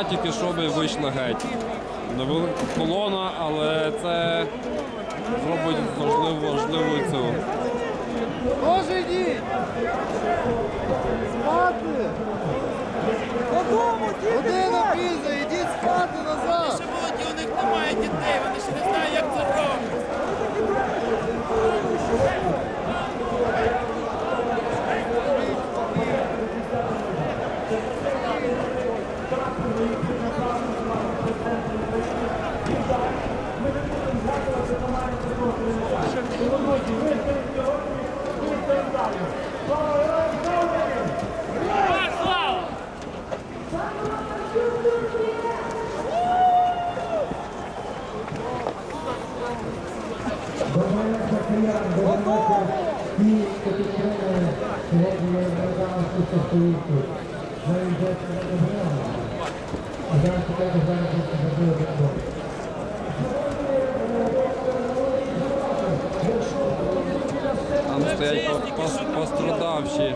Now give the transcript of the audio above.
Одна тільки що би вийшла геть. Невелика колона, але це зробить важливу важливу цю. Боже йдіть! Спати! Додому, діти! Година пізно, йдіть спати назад! Ще молоді, у них немає дітей, вони ще не і капітани Там стоять по- пос- пострадавші